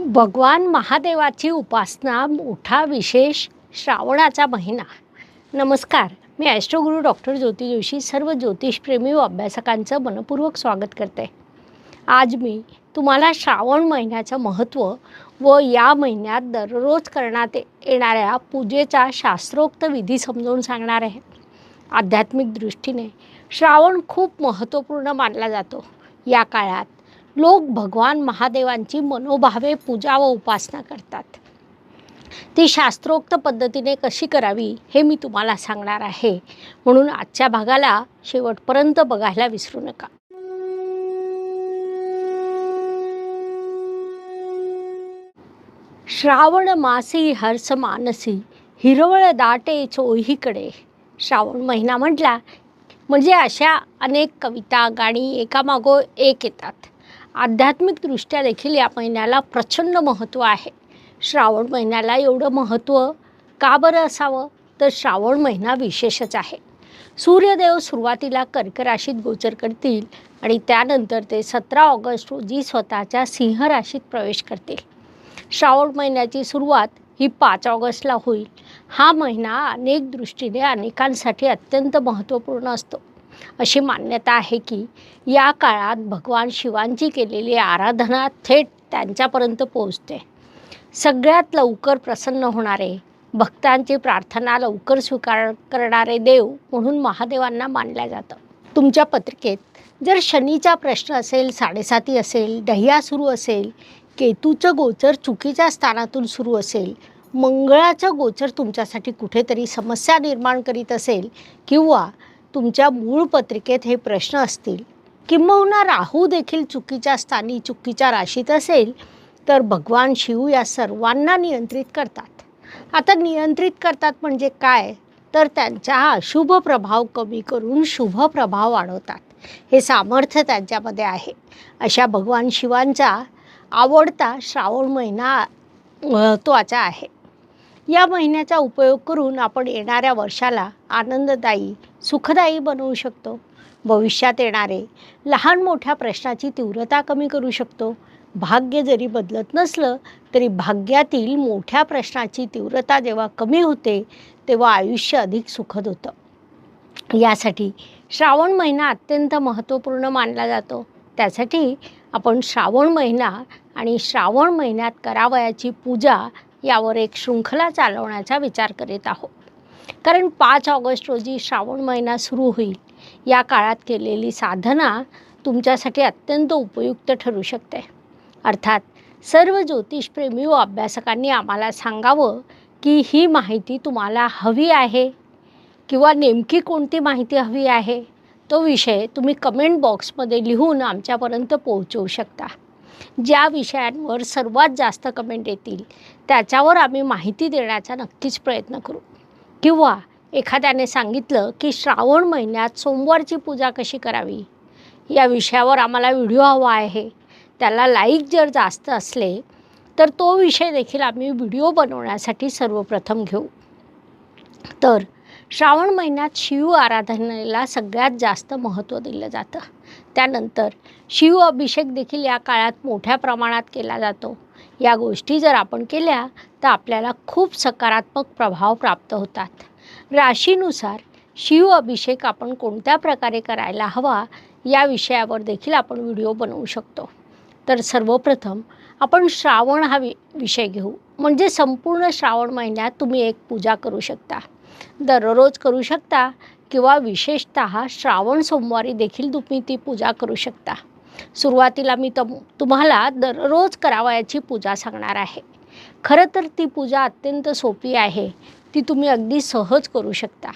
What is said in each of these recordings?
भगवान महादेवाची उपासना मोठा विशेष श्रावणाचा महिना. नमस्कार मी ॲस्ट्रोगुरू डॉक्टर ज्योती जोशी सर्व ज्योतिषप्रेमी व अभ्यासकांचं मनपूर्वक स्वागत करते. आज मी तुम्हाला श्रावण महिन्याचं महत्त्व व या महिन्यात दररोज करण्यात येणाऱ्या पूजेचा शास्त्रोक्त विधी समजावून सांगणार आहे. आध्यात्मिक दृष्टीने श्रावण खूप महत्त्वपूर्ण मानला जातो. या काळात लोक भगवान महादेवांची मनोभावे पूजा व उपासना करतात. ती शास्त्रोक्त पद्धतीने कशी करावी हे मी तुम्हाला सांगणार आहे. म्हणून आजच्या भागाला शेवटपर्यंत बघायला विसरू नका. श्रावण मासी हर्ष मानसी हिरवळ दाटे चोहीकडे. श्रावण महिना म्हटला म्हणजे अशा अनेक कविता गाणी एकामागो एक येतात. आध्यात्मिकदृष्ट्या देखील या महिन्याला प्रचंड महत्त्व आहे. श्रावण महिन्याला एवढं महत्त्व का बरं असावं? तर श्रावण महिना विशेषच आहे. सूर्यदेव सुरुवातीला कर्क राशीत गोचर करतील आणि त्यानंतर ते सतरा ऑगस्ट रोजी स्वतःच्या सिंह राशीत प्रवेश करतील. श्रावण महिन्याची सुरुवात ही पाच ऑगस्टला होईल. हा महिना अनेक दृष्टीने अनेकांसाठी अत्यंत महत्त्वपूर्ण असतो. अशी मान्यता आहे की या काळात भगवान शिवांची केलेली आराधना थेट त्यांच्यापर्यंत पोहोचते. सगळ्यात लवकर प्रसन्न होणारे भक्तांची प्रार्थना लवकर स्वीकार करणारे देव म्हणून महादेवांना मानल्या जातं. तुमच्या पत्रिकेत जर शनीचा प्रश्न असेल साडेसाती असेल दह्या सुरू असेल केतूचं गोचर चुकीच्या स्थानातून सुरू असेल मंगळाचं गोचर तुमच्यासाठी कुठेतरी समस्या निर्माण करीत असेल किंवा तुमच्या मूळ पत्रिकेत हे प्रश्न असतील किंबहुना राहू देखील चुकीच्या स्थानी चुकीच्या राशीत असेल तर भगवान शिव या सर्वांना नियंत्रित करतात. आता नियंत्रित करतात म्हणजे काय? तर त्यांचा अशुभ प्रभाव कमी करून शुभ प्रभाव वाढवतात. हे सामर्थ्य त्यांच्यामध्ये आहे. अशा भगवान शिवांचा आवडता श्रावण महिना महत्त्वाचा आहे. या महिन्याचा उपयोग करून आपण येणाऱ्या वर्षाला आनंददायी सुखदायी बनवू शकतो. भविष्यात येणारे लहान मोठ्या प्रश्नाची तीव्रता कमी करू शकतो. भाग्य जरी बदलत नसलं तरी भाग्यातील मोठ्या प्रश्नाची तीव्रता जेव्हा कमी होते तेव्हा आयुष्य अधिक सुखद होतं. यासाठी श्रावण महिना अत्यंत महत्त्वपूर्ण मानला जातो. त्यासाठी आपण श्रावण महिना आणि श्रावण महिन्यात करावयाची पूजा यावर एक शृंखला चालवण्याचा विचार करीत आहोत. कारण पाच ऑगस्ट रोजी श्रावण महिना सुरू होईल. या काळात केलेली साधना तुमच्यासाठी अत्यंत उपयुक्त ठरू शकते. अर्थात सर्व ज्योतिषप्रेमी व अभ्यासकांनी आम्हाला सांगावं की ही माहिती तुम्हाला हवी आहे किंवा नेमकी कोणती माहिती हवी आहे तो विषय तुम्ही कमेंट बॉक्समध्ये लिहून आमच्यापर्यंत पोहोचवू शकता. ज्या विषयांवर सर्वात जास्त कमेंट येतील त्याच्यावर आम्ही माहिती देण्याचा नक्कीच प्रयत्न करू. किंवा एखाद्याने सांगितलं की श्रावण महिन्यात सोमवारची पूजा कशी करावी? या विषयावर आम्हाला व्हिडिओ हवा आहे. त्याला लाईक जर जास्त असले तर तो विषय देखील आम्ही व्हिडिओ बनवण्यासाठी सर्वप्रथम घेऊ. तर श्रावण महिन्यात शिव आराधनेला सगळ्यात जास्त महत्त्व दिलं जातं. त्यानंतर शिव अभिषेक देखील या काळात मोठ्या प्रमाणात केला जातो. या गोष्टी जर आपण केल्या तर आपल्याला खूप सकारात्मक प्रभाव प्राप्त होतात. राशीनुसार शिव अभिषेक आपण कोणत्या प्रकारे करायला हवा या विषयावर देखील आपण व्हिडिओ बनवू शकतो. तर सर्वप्रथम आपण श्रावण हा वि विषय घेऊ. म्हणजे संपूर्ण श्रावण महिन्यात तुम्ही एक पूजा करू शकता. दररोज करू शकता किंवा विशेषत श्रावण सोमवारी देखील तुम्ही ती पूजा करू शकता. सुरुवातीला मी तम तुम्हाला दररोज करावयाची पूजा सांगणार आहे. खरं तर ती पूजा अत्यंत सोपी आहे. ती तुम्ही अगदी सहज करू शकता.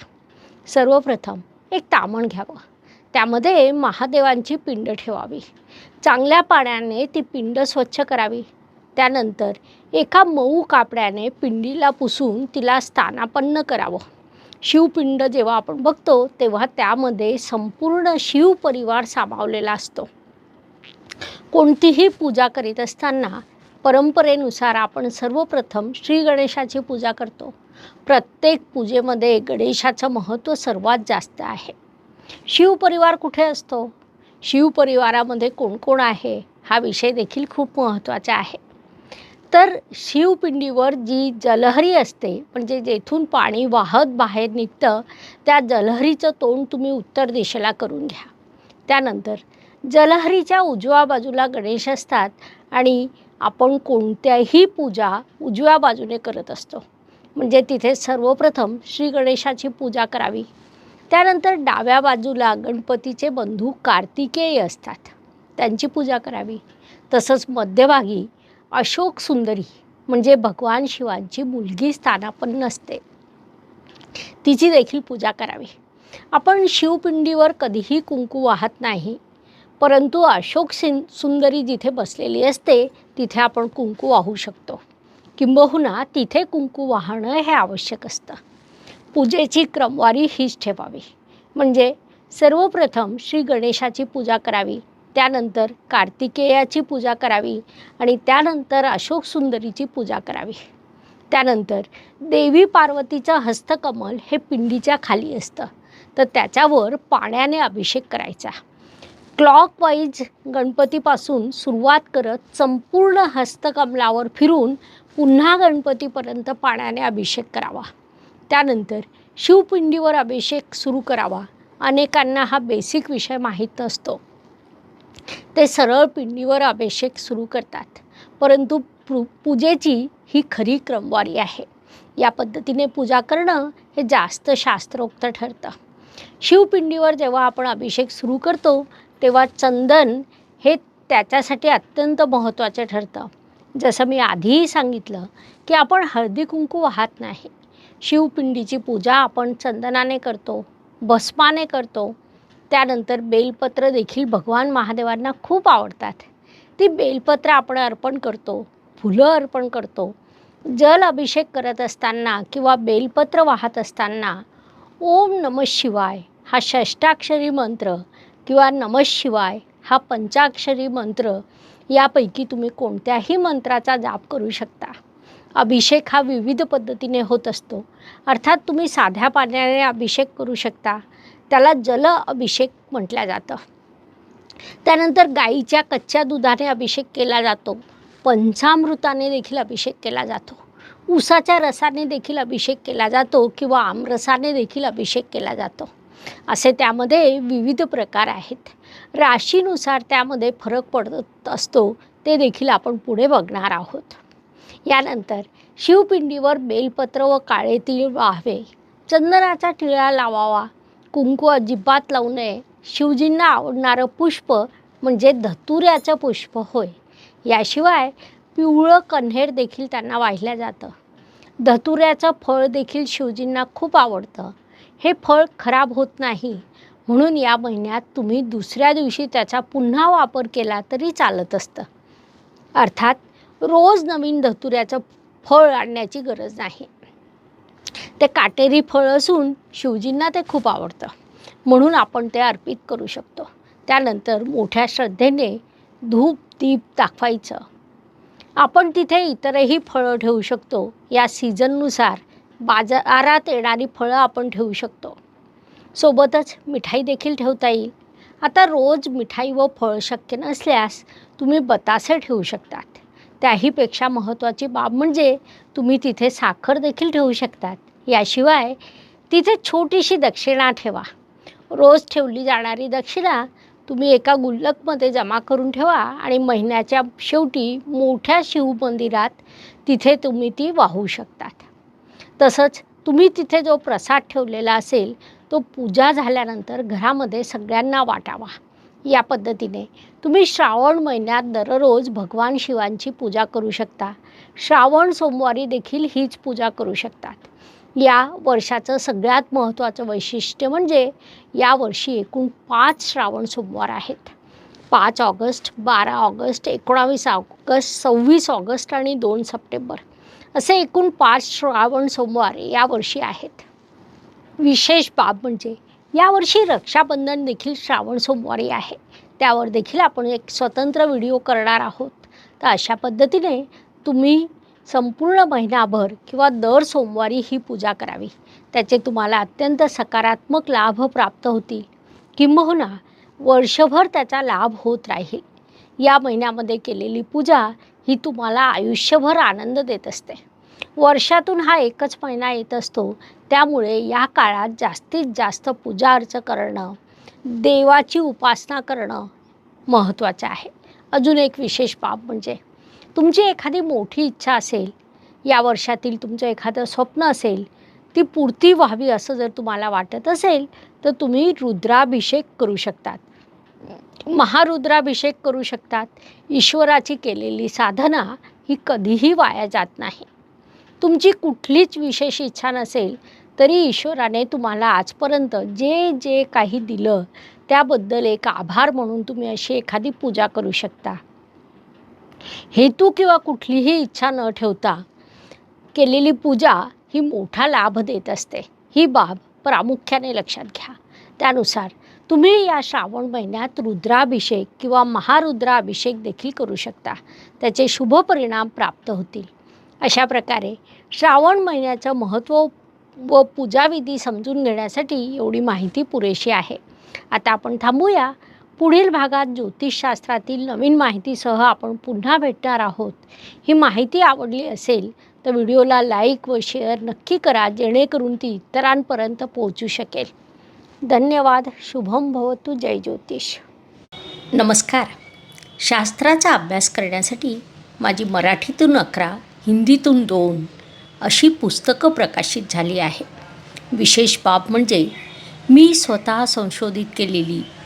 सर्वप्रथम एक तामण घ्यावं. त्यामध्ये महादेवांची पिंड ठेवावी. चांगल्या पाण्याने ती पिंड स्वच्छ करावी. त्यानंतर एका मऊ कापड्याने पिंडीला पुसून तिला स्थानापन्न करावं. शिवपिंड जेव्हा आपण बघतो तेव्हा त्यामध्ये संपूर्ण शिवपरिवार सामावलेला असतो. कोणतीही पूजा करीत असताना परंपरेनुसार आपण सर्वप्रथम श्री गणेशाची पूजा करतो. प्रत्येक पूजेमध्ये गणेशाचं महत्त्व सर्वात जास्त आहे. शिवपरिवार कुठे असतो? शिवपरिवारामध्ये कोण कोण आहे? हा विषय देखील खूप महत्त्वाचा आहे. तर शिवपिंडीवर जी जलहरी असते म्हणजे जेथून पाणी वाहत बाहेर निघतं त्या जलहरीचं तोंड तुम्ही उत्तर दिशेला करून घ्या. त्यानंतर जलहरीच्या उजव्या बाजूला गणेश असतात आणि आपण कोणत्याही पूजा उजव्या बाजूने करत असतो. म्हणजे तिथे सर्वप्रथम श्री गणेशाची पूजा करावी. त्यानंतर डाव्या बाजूला गणपतीचे बंधू कार्तिकेय असतात. त्यांची पूजा करावी. तसंच मध्यभागी अशोक सुंदरी म्हणजे भगवान शिवांची मुलगी स्थानापन्न असते तिची देखील पूजा करावी. आपण शिवपिंडीवर कधीही कुंकू वाहत नाही परंतु अशोक सिं सुंदरी जिथे बसलेली असते तिथे आपण कुंकू वाहू शकतो. किंबहुना तिथे कुंकू वाहणं हे आवश्यक असतं. पूजेची क्रमवारी हीच ठेवावी. म्हणजे सर्वप्रथम श्री गणेशाची पूजा करावी. त्यानंतर कार्तिकेयाची पूजा करावी आणि त्यानंतर अशोक सुंदरीची पूजा करावी. त्यानंतर देवी पार्वतीचं हस्तकमल हे पिंडीच्या खाली असतं. तर त्याच्यावर पाण्याने अभिषेक करायचा. क्लॉकवाईज गणपतीपासून सुरुवात करत संपूर्ण हस्तकमलावर फिरून पुन्हा गणपतीपर्यंत पाण्याने अभिषेक करावा. त्यानंतर शिवपिंडीवर अभिषेक सुरू करावा. अनेकांना हा बेसिक विषय माहीत असतो. ते सरळ पिंडीवर अभिषेक सुरू करतात. परंतु पू पूजेची ही खरी क्रमवारी आहे. या पद्धतीने पूजा करणं हे जास्त शास्त्रोक्त ठरतं. शिवपिंडीवर जेव्हा आपण अभिषेक सुरू करतो तेव्हा चंदन हे त्याच्यासाठी अत्यंत महत्त्वाचे ठरतं. जसं मी आधीही सांगितलं की आपण हळदी कुंकू वाहत नाही. शिवपिंडीची पूजा आपण चंदनाने करतो भस्माने करतो त्यानंतर बेलपत्र देखील भगवान महादेवांना खूप आवडतात. ती बेलपत्र आपण अर्पण करतो फुलं अर्पण करतो जल अभिषेक करत असताना किंवा बेलपत्र वाहत असताना ओम नम शिवाय हा षष्टाक्षरी मंत्र किंवा नम शिवाय हा पंचाक्षरी मंत्र यापैकी तुम्ही कोणत्याही मंत्राचा जाप करू शकता. अभिषेक हा विविध पद्धतीने होत असतो. अर्थात तुम्ही साध्या पाण्याने अभिषेक करू शकता. त्याला जल अभिषेक म्हटलं जातं. त्यानंतर गाईच्या कच्च्या दुधाने अभिषेक केला जातो. पंचामृताने देखील अभिषेक केला जातो. ऊसाच्या रसाने देखील अभिषेक केला जातो किंवा आमरसाने देखील अभिषेक केला जातो. असे त्यामध्ये विविध प्रकार आहेत. राशीनुसार त्यामध्ये फरक पडत असतो ते देखील आपण पुढे बघणार आहोत. यानंतर शिवपिंडीवर बेलपत्र व काळे तीळ वाहावे. चंदनाचा टिळा लावावा. कुंकू अजिबात लावू नये. शिवजींना आवडणारं पुष्प म्हणजे धतुऱ्याचं पुष्प होय. याशिवाय पिवळं कन्हेर देखील त्यांना वाहिलं जातं. धतुऱ्याचं फळ देखील शिवजींना खूप आवडतं. हे फळ खराब होत नाही. म्हणून या महिन्यात तुम्ही दुसऱ्या दिवशी त्याचा पुन्हा वापर केला तरी चालत असतं. अर्थात रोज नवीन धतुऱ्याचं फळ आणण्याची गरज नाही. ते काटेरी फळ असून शिवजींना ते खूप आवडतं. म्हणून आपण ते अर्पित करू शकतो. त्यानंतर मोठ्या श्रद्धेने धूप दीप दाखवायचं. आपण तिथे इतरही फळं ठेवू शकतो. या सीझननुसार बाजारात येणारी फळं आपण ठेवू शकतो. सोबतच मिठाई देखील ठेवता येईल. आता रोज मिठाई व फळ शक्य नसल्यास तुम्ही बतासे ठेवू शकतात. त्याहीपेक्षा महत्त्वाची बाब म्हणजे तुम्ही तिथे साखर देखील ठेवू शकतात. याशिवाय तिथे छोटीशी दक्षिणा ठेवा. रोज ठेवली जाणारी दक्षिणा तुम्ही एका गुल्लकमध्ये जमा करून ठेवा आणि महिन्याच्या शेवटी मोठ्या शिवमंदिरात तिथे तुम्ही ती वाहू शकतात. तसंच तुम्ही तिथे जो प्रसाद ठेवलेला असेल तो पूजा झाल्यानंतर घरामध्ये सगळ्यांना वाटावा. या पद्धतीने तुम्ही श्रावण महिन्यात दररोज भगवान शिवांची पूजा करू शकता. श्रावण सोमवारी देखील हीच पूजा करू शकतात. या वर्षाचं सगळ्यात महत्त्वाचं वैशिष्ट्य म्हणजे यावर्षी एकूण पाच श्रावण सोमवार आहेत. पाच ऑगस्ट बारा ऑगस्ट एकोणावीस ऑगस्ट सव्वीस ऑगस्ट आणि दोन सप्टेंबर असे एकूण पाच श्रावण सोमवार यावर्षी आहेत. विशेष बाब म्हणजे यावर्षी रक्षाबंधन देखील श्रावण सोमवारी आहे. त्यावर देखील आपण एक स्वतंत्र व्हिडिओ करणार आहोत. तर अशा पद्धतीने तुम्ही संपूर्ण महिनाभर किंवा दर सोमवारी ही पूजा करावी. त्याचे तुम्हाला अत्यंत सकारात्मक लाभ प्राप्त होतील. किंबहुना वर्षभर त्याचा लाभ होत राहील. या महिन्यामध्ये केलेली पूजा ही तुम्हाला आयुष्यभर आनंद देत असते. वर्षातून हा एकच महिना येत असतो. त्यामुळे या काळात जास्तीत जास्त पूजा अर्च करणं देवाची उपासना करणं महत्त्वाचं आहे. अजून एक विशेष बाब म्हणजे तुमची एखादी मोठी इच्छा असेल या वर्षातील तुमचं एखादं स्वप्न असेल ती पूर्ती व्हावी असं जर तुम्हाला वाटत असेल तर तुम्ही रुद्राभिषेक करू शकतात. महारुद्राभिषेक करू शकतात. ईश्वराची केलेली साधना ही कधीही वाया जात नाही. तुमची कुठलीच विशेष इच्छा नसेल तरी ईश्वराने तुम्हाला आजपर्यंत जे जे काही दिलं त्याबद्दल एक आभार म्हणून तुम्ही अशी एखादी पूजा करू शकता. हेतू किंवा कुठलीही इच्छा न ठेवता केलेली पूजा ही मोठा लाभ देत असते. ही बाब प्रामुख्याने लक्षात घ्या. त्यानुसार तुम्ही या श्रावण महिन्यात रुद्राभिषेक किंवा महारुद्राभिषेक देखील करू शकता. त्याचे शुभ परिणाम प्राप्त होतील. अशा प्रकारे श्रावण महिन्याचं महत्त्व व पूजाविधी समजून घेण्यासाठी एवढी माहिती पुरेशी आहे. आता आपण थांबूया. पुढील भागात ज्योतिषशास्त्रातील नवीन माहितीसह आपण पुन्हा भेटणार आहोत. ही माहिती आवडली असेल तर व्हिडिओला लाईक व शेअर नक्की करा जेणेकरून ती इतरांपर्यंत पोहोचू शकेल. धन्यवाद शुभम भवतु जय ज्योतिष. नमस्कार. शास्त्राचा अभ्यास करण्यासाठी माझी मराठीतून अकरा हिंदीतून दोन अशी पुस्तकं प्रकाशित झाली आहे विशेष बाब म्हणजे मी स्वतः संशोधित केलेली